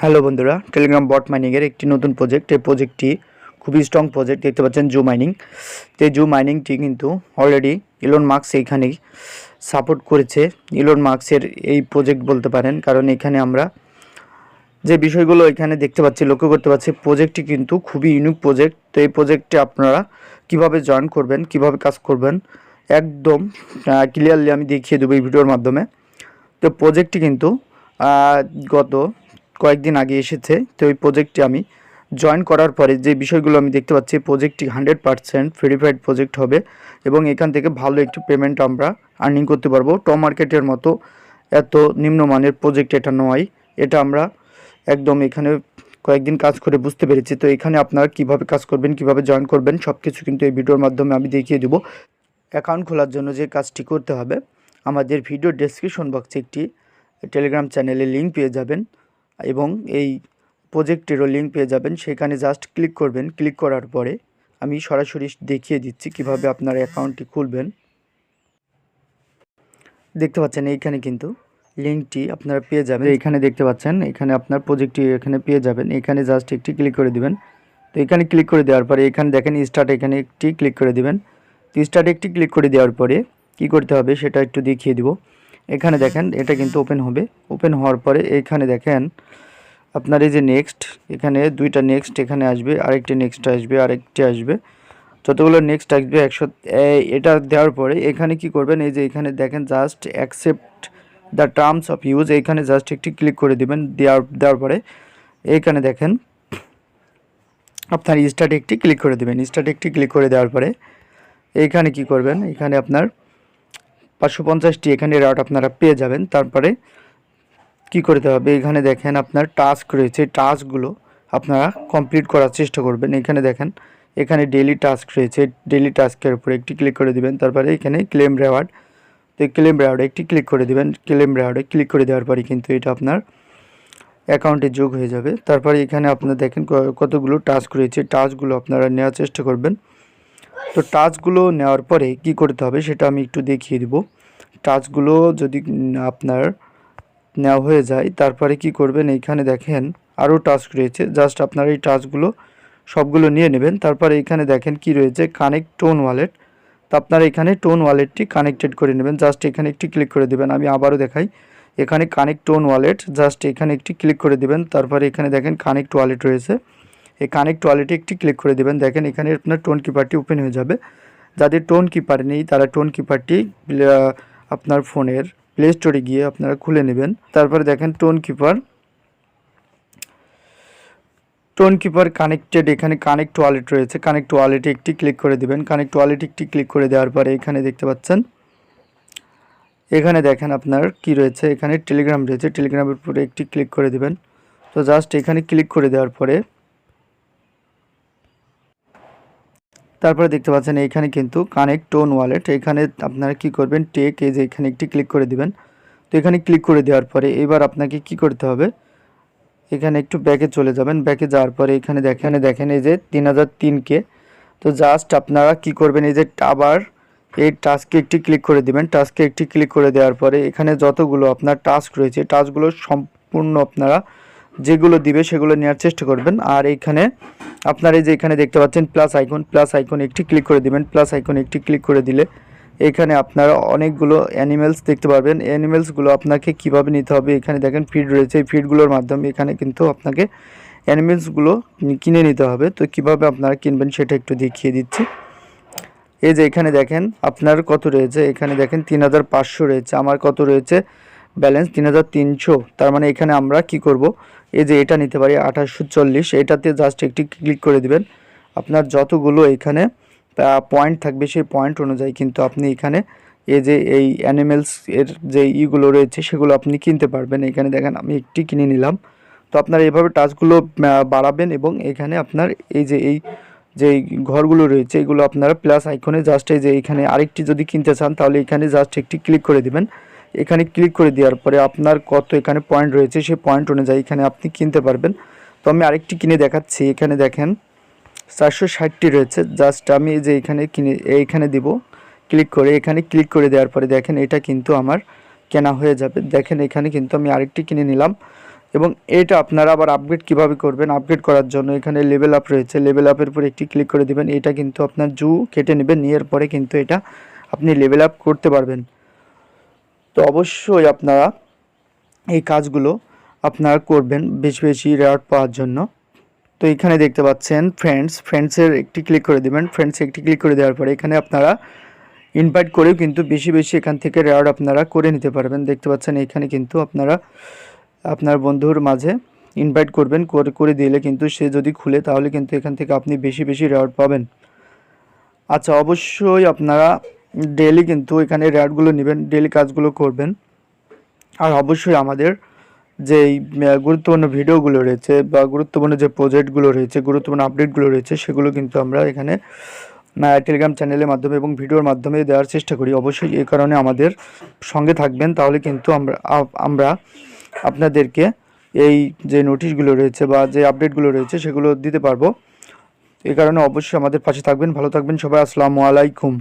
Hello বন্ধুরা Telegram বট মাইনিংয়ের একটি নতুন প্রজেক্ট এই প্রজেক্টটি খুবই স্ট্রং প্রজেক্ট দেখতে পাচ্ছেন জু মাইনিং তো এই জু মাইনিংটি কিন্তু অলরেডি ইলন মার্কস এইখানেই সাপোর্ট করেছে। ইলন মার্কসের এই প্রজেক্ট বলতে পারেন, কারণ এখানে আমরা যে বিষয়গুলো এখানে দেখতে পাচ্ছি, লক্ষ্য করতে পারছি প্রজেক্টটি কিন্তু খুবই ইউনিক প্রজেক্ট তো এই প্রজেক্টে আপনারা কীভাবে জয়েন করবেন, কীভাবে কাজ করবেন, একদম ক্লিয়ারলি আমি দেখিয়ে দেবো এই ভিডিওর মাধ্যমে। তো প্রজেক্টটি কিন্তু গত কয়েকদিন আগে এসেছে। তো এই প্রজেক্টটি আমি জয়েন করার পরে যে বিষয়গুলো আমি দেখতে পাচ্ছি প্রজেক্টটি হান্ড্রেড পারসেন্ট ভেরিফাইড প্রজেক্ট হবে এবং এখান থেকে ভালো একটি পেমেন্ট আমরা আর্নিং করতে পারব। টপ মার্কেটের মতো এত নিম্নমানের প্রজেক্ট এটা নয়। এটা আমরা একদম এখানে কয়েকদিন কাজ করে বুঝতে পেরেছি। তো এখানে আপনারা কীভাবে কাজ করবেন, কীভাবে জয়েন করবেন সব কিছু কিন্তু এই ভিডিওর মাধ্যমে আমি দেখিয়ে দেবো। অ্যাকাউন্ট খোলার জন্য যে কাজটি করতে হবে, আমাদের ভিডিও ডেসক্রিপশন বক্সে একটি টেলিগ্রাম চ্যানেলে লিঙ্ক পেয়ে যাবেন। এবং এই প্রজেক্টেরও লিঙ্ক পেয়ে যাবেন। সেখানে জাস্ট ক্লিক করবেন। ক্লিক করার পরে আমি সরাসরি দেখিয়ে দিচ্ছি কীভাবে আপনার অ্যাকাউন্টটি খুলবেন। দেখতে পাচ্ছেন এইখানে কিন্তু লিঙ্কটি আপনারা পেয়ে যাবেন। এখানে দেখতে পাচ্ছেন, এখানে আপনার প্রজেক্টটি এখানে পেয়ে যাবেন। এখানে জাস্ট একটি ক্লিক করে দিবেন। তো এখানে ক্লিক করে দেওয়ার পরে এখানে দেখেন স্টার্ট এখানে একটি ক্লিক করে দিবেন। তো স্টার্ট একটি ক্লিক করে দেওয়ার পরে কি করতে হবে সেটা একটু দেখিয়ে দিব। এখানে দেখেন এটা কিন্তু ওপেন হবে। ওপেন হওয়ার পরে এখানে দেখেন আপনার এই যে নেক্সট এখানে দুইটা নেক্সট এখানে আসবে আরেকটি নেক্সট আসবে আরেকটি আসবে। যতগুলো নেক্সট আসবে একশো এটা দেওয়ার পরে এখানে কি করবেন এই যে এখানে দেখেন just accept the terms of use এখানে জাস্ট একটি ক্লিক করে দিবেন দেওয়ার দেওয়ার পরে এইখানে দেখেন আপনার স্টার্ট একটি ক্লিক করে দেবেন। স্টার্ট একটি ক্লিক করে দেওয়ার পরে এইখানে কি করবেন এখানে আপনার পাঁচশো পঞ্চাশটি এখানে রাউট আপনারা পেয়ে যাবেন। তারপরে কি করতে হবে? এখানে দেখেন আপনার টাস্ক রয়েছে। টাস্কগুলো আপনারা কমপ্লিট করার চেষ্টা করবেন। এখানে দেখেন, এখানে ডেলি টাস্ক রয়েছে। ডেলি টাস্কের উপরে একটি ক্লিক করে দিবেন। তারপরে এখানে ক্লেম রেওয়ার্ড তো ক্লেম রেওয়ার্ডে একটি ক্লিক করে দিবেন। ক্লেম রেওয়ার্ডে ক্লিক করে দেওয়ার পরে কিন্তু এটা আপনার অ্যাকাউন্টে যোগ হয়ে যাবে। তারপরে এখানে আপনারা দেখেন কতগুলো টাস্ক রয়েছে। টাস্কগুলো আপনারা নেওয়ার চেষ্টা করবেন। তো টাচগুলো নেওয়ার পরে কি করতে হবে সেটা আমি একটু দেখিয়ে দিব। টাচগুলো যদি আপনার নেওয়া হয়ে যায়, তারপরে কি করবেন, এইখানে দেখেন আরও টাস্ক রয়েছে। জাস্ট আপনার এই টাচগুলো সবগুলো নিয়ে নেবেন, তারপরে এখানে দেখেন কি রয়েছে, কানেক্ট টোন ওয়ালেট। তো আপনারা এখানে টোন ওয়ালেটটি কানেক্টেড করে নেবেন, জাস্ট এখানে একটি ক্লিক করে দেবেন। আমি আবারও দেখাই, এখানে কানেক্ট টোন ওয়ালেট, জাস্ট এখানে একটি ক্লিক করে দেবেন, তারপরে এখানে দেখেন কানেক্ট ওয়ালেট রয়েছে। এই কানেক্ট ওয়ালেটে একটি ক্লিক করে দেবেন। দেখেন এখানে আপনার টোন কিপারটি ওপেন হয়ে যাবে। যাদের টোন কিপার নেই, তারা টোন কিপারটি আপনার ফোনের প্লে স্টোরে গিয়ে আপনারা খুলে নেবেন। তারপরে দেখেন tone keeper tone keeper connected এখানে কানেক্ট ওয়ালেট রয়েছে। কানেক্ট ওয়ালেটে একটি ক্লিক করে দিবেন। কানেক্ট ওয়ালেটে একটি ক্লিক করে দেওয়ার পরে এখানে দেখতে পাচ্ছেন। এখানে দেখেন আপনার কি রয়েছে? এখানে টেলিগ্রাম রয়েছে। টেলিগ্রামের উপরে একটি ক্লিক করে দিবেন। তো জাস্ট এখানে ক্লিক করে দেওয়ার পরে তারপরে দেখতে পাচ্ছেন এইখানে কিন্তু কানেক্ট টোন ওয়ালেট এখানে আপনারা কি করবেন টেক এই যে এখানে একটি ক্লিক করে দিবেন। তো এখানে ক্লিক করে দেওয়ার পরে এবার আপনাকে কি করতে হবে? এখানে একটু ব্যাকে চলে যাবেন। ব্যাকে যাওয়ার পরে এখানে দেখেন দেখেন এই যে তিন হাজার তিনকে। তো জাস্ট আপনারা কি করবেন, এই যে আবার এই টাস্কে একটি ক্লিক করে দিবেন। টাস্কে একটি ক্লিক করে দেওয়ার পরে এখানে যতগুলো আপনার টাস্ক রয়েছে টাস্কগুলো সম্পূর্ণ আপনারা যেগুলো দিবে সেগুলো নেওয়ার চেষ্টা করবেন। আর এইখানে আপনার এই যে এখানে দেখতে পাচ্ছেন প্লাস আইকন প্লাস আইকন একটি ক্লিক করে দিবেন। প্লাস আইকন একটি ক্লিক করে দিলে এখানে আপনারা অনেকগুলো অ্যানিমেলস দেখতে পারবেন। অ্যানিমেলসগুলো আপনাকে কীভাবে নিতে হবে? এখানে দেখেন ফিড রয়েছে। এই ফিডগুলোর মাধ্যমে এখানে কিন্তু আপনাকে অ্যানিমেলসগুলো কিনে নিতে হবে। তো কীভাবে আপনারা কিনবেন সেটা একটু দেখিয়ে দিচ্ছি। এই যে এখানে দেখেন আপনার কত রয়েছে? এখানে দেখেন তিন হাজার পাঁচশো রয়েছে। আমার কত রয়েছে? ব্যালেন্স তিন হাজার তিনশো। তার মানে এখানে আমরা কি করব? এই যে এটা নিতে পারি আঠাশশো চল্লিশ, এটাতে জাস্ট একটি ক্লিক করে দিবেন। আপনার যতগুলো এখানে পয়েন্ট থাকবে সেই পয়েন্ট অনুযায়ী কিন্তু আপনি এখানে এই যে এই অ্যানিমেলস এর যে ইগুলো রয়েছে সেগুলো আপনি কিনতে পারবেন। এখানে দেখেন আমি একটি কিনে নিলাম। তো আপনার এভাবে টাচগুলো বাড়াবেন এবং এখানে আপনার এই যে এই, যে ঘরগুলো রয়েছে এগুলো আপনারা প্লাস আইকনে জাস্ট এই যে এখানে আরেকটি যদি কিনতে চান তাহলে এখানে জাস্ট একটি ক্লিক করে দিবেন। এখানে ক্লিক করে দেওয়ার পরে আপনার কত এখানে পয়েন্ট রয়েছে সেই পয়েন্ট অনুযায়ী এখানে আপনি কিনতে পারবেন। তো আমি আরেকটি কিনে দেখাচ্ছি। এখানে দেখেন চারশো ষাটটি রয়েছে। জাস্ট আমি যে এখানে কিনে, এইখানে দিব। ক্লিক করে, এখানে ক্লিক করে দেওয়ার পরে দেখেন এটা কিন্তু আমার কেনা হয়ে যাবে। দেখেন এখানে কিন্তু আমি আরেকটি কিনে নিলাম। এবং এটা আপনারা আবার আপগ্রেড কীভাবে করবেন? আপগ্রেড করার জন্য এখানে লেভেল আপ রয়েছে। লেভেল আপের উপর একটি ক্লিক করে দিবেন। এটা কিন্তু আপনার জু কেটে নেবেন। নেওয়ার পরে কিন্তু এটা আপনি লেভেল আপ করতে পারবেন। অবশ্যই আপনারা এই কাজগুলো আপনারা করবেন বেশি বেশি রেওয়ার্ড পাওয়ার জন্য। তো এখানে দেখতে পাচ্ছেন ফ্রেন্ডস ফ্রেন্ডসের একটি ক্লিক করে দিবেন। ফ্রেন্ডসে একটি ক্লিক করে দেওয়ার পরে এখানে আপনারা ইনভাইট করেও কিন্তু বেশি বেশি এখান থেকে রেওয়ার্ড আপনারা করে নিতে পারবেন। দেখতে পাচ্ছেন এখানে কিন্তু আপনারা, আপনার বন্ধুর মাঝে ইনভাইট করবেন। করে করে দিলে কিন্তু সে যদি খুলে তাহলে কিন্তু এখান থেকে আপনি বেশি বেশি রেওয়ার্ড পাবেন। আচ্ছা অবশ্যই আপনারা ডেলি কিন্তু এখানে রেওয়ার্ডগুলো নেবেন ডেলি কাজগুলো করবেন। আর অবশ্যই আমাদের যে গুরুত্বপূর্ণ ভিডিওগুলো রয়েছে বা গুরুত্বপূর্ণ যে প্রজেক্টগুলো রয়েছে, গুরুত্বপূর্ণ আপডেটগুলো রয়েছে, সেগুলো কিন্তু আমরা এখানে টেলিগ্রাম চ্যানেলের মাধ্যমে এবং ভিডিওর মাধ্যমে দেওয়ার চেষ্টা করি। অবশ্যই এই কারণে আমাদের সঙ্গে থাকবেন, তাহলে কিন্তু আমরা আমরা আপনাদেরকে এই যে নোটিশগুলো রয়েছে বা যে আপডেটগুলো রয়েছে, সেগুলো দিতে পারব। এই কারণে অবশ্যই আমাদের পাশে থাকবেন, ভালো থাকবেন সবাই, আসসালামু আলাইকুম।